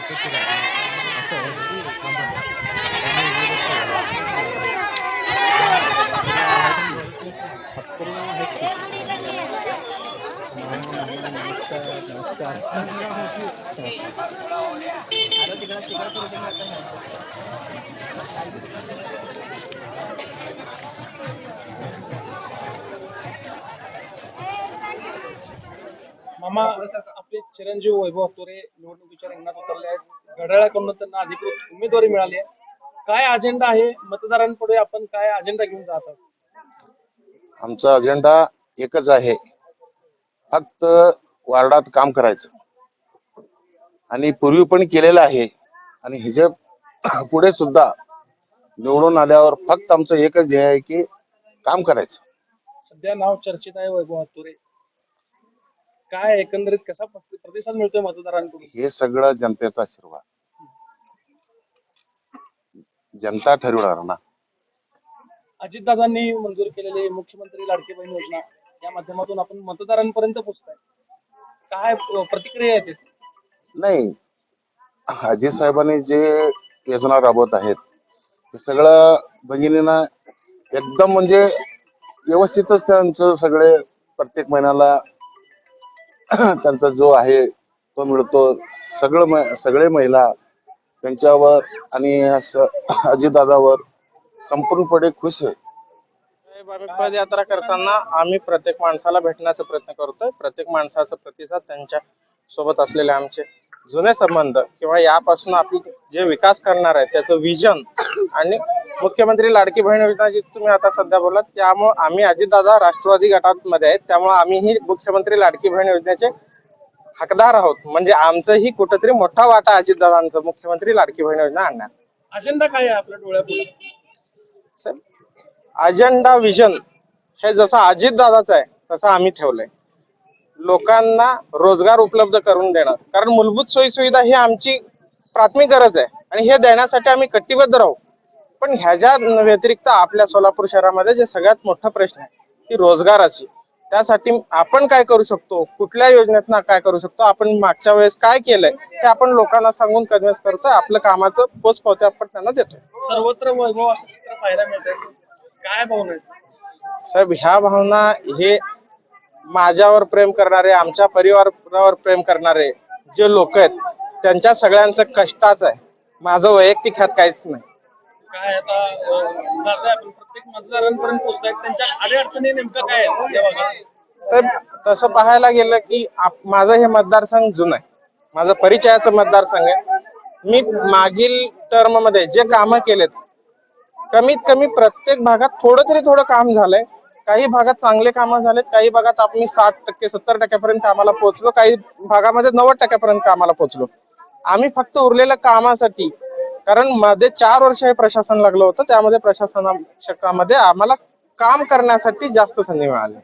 itu tidak atau jadi kami ini ಹತ್ತಿರ ಹೆಚ್ಚು ನಾನು ನನ್ನ ನಮಸ್ಕಾರ ನಮಸ್ಕಾರ ಆರೋಗ್ಯಗಳ ಸಿಗಕ್ಕೆ मामा आपले चिरंजीव वैभव तोरे निवडणुकीच्या रिंगणात उतरले आहेत. घड्याळाकडून त्यांना अधिकृत उमेदवारी मिळाली आहे. काय अजेंडा आहे? मतदारांपुढे आपण काय अजेंडा घेऊन जात आहात? आमचा अजेंडा एकच आहे. फक्त वार्डात काम करायचं. आणि पूर्वी पण केलेलं आहे. आणि ह्याच्या पुढे सुद्धा निवडून आल्यावर फक्त आमचं एकच हे आहे की काम करायचं. सध्या नाव चर्चेत आहे वैभव तुरे. काय एकंदरीत कसा प्रति- प्रतिसाद मिळतोय मतदारांकडून? हे सगळं जनतेचा आशीर्वाद जनता ठरवणार ना. अजितदादांनी मंजूर केलेली मुख्यमंत्री लाडकी बहीण योजना या माध्यमातून आपण मतदारांपर्यंत पोहोचताय. काय प्रतिक्रिया आहे त्याची? नाही. अजित साहेबांनी जे योजना राबवत आहेत ते सगळं भगिनींना एकदम म्हणजे व्यवस्थितच त्यांचं सगळे प्रत्येक महिन्याला त्यांचा जो आहे तो मिळतो. सगळं सगळे महिला त्यांच्यावर आणि असं अजितदादावर संपूर्णपणे खुश आहे साहेब, पदयात्रा करताना आम्ही प्रत्येक माणसाला भेटण्याचा प्रयत्न करतोय. प्रत्येक माणसाचा प्रतिसाद त्यांच्यासोबत असलेले आमचे जुने संबंध किंवा यापासून आपली जे विकास करणार आहे त्याचं विजन आणि मुख्यमंत्री लाडकी बहीण योजना जी तुम्ही आता सध्या बोललात त्यामुळे आम्ही अजितदादा राष्ट्रवादी गटामध्ये आहेत. त्यामुळे आम्ही ही मुख्यमंत्री लाडकी बहीण योजनेचे हकदार आहोत. म्हणजे आमचंही कुठेतरी मोठा वाटा अजितदादांचं मुख्यमंत्री लाडकी बहीण योजना आणण्यात अजेंडा काय आहे आपल्या डोळ्यापुढे? अजेंडा विजन हे जसं अजित दादाच आहे तसं आम्ही ठेवलंय. लोकांना रोजगार उपलब्ध करून देणं कारण मूलभूत सोयी सुविधा ही आमची प्राथमिक गरज आहे आणि हे देण्यासाठी आम्ही कटिबद्ध राहू. पण ह्याच्या व्यतिरिक्त आपल्या सोलापूर शहरामध्ये जे सगळ्यात मोठा प्रश्न आहे ती रोजगाराची. त्यासाठी आपण काय करू शकतो? कुठल्या योजनेतनं काय करू शकतो? आपण मागच्या वेळेस काय केलंय? ते आपण लोकांना सांगून कन्व्हिन्स करतोय. आपलं कामाचं पोचपावती आपण त्यांना देतोय. सर्वत्र वैभव असं चित्र पाहायला मिळतंय. काय भावना साहेब ह्या भावना हे माझ्यावर प्रेम करणारे आमच्या परिवारावर प्रेम करणारे जे लोक आहेत त्यांच्या सगळ्यांचं कष्टाच आहे. माझं वैयक्तिक ह्यात काहीच नाही. काय आता अ, जातोय आपण प्रत्येक मतदारांपर्यंत पोहोचतायत त्यांच्या अडीअडचणी नेमकं काय आहेत या भागात? साहेब तसं पाहायला गेलं की आप- माझं हे मतदारसंघ जुनं आहे. माझं परिचयाचं मतदारसंघ आहे. मी मागील टर्ममध्ये जे कामं केलेत कमीत कमी प्रत्येक भागात थोडं तरी थोडं काम झालंय. काही भागात चांगले कामं झालेत काही भागात आपण साठ टक्के सत्तर टक्क्यापर्यंत कामाला पोहोचलो. काही भागामध्ये म्हणजे नव्वद टक्क्यापर्यंत कामाला पोहोचलो. आम्ही फक्त उरलेल्या कामासाठी कारण मध्ये चार वर्ष हे प्रशासन लागलं होतं त्यामध्ये प्रशासनाच्या कामामध्ये आम्हाला काम करण्यासाठी जास्त संधी मिळाली.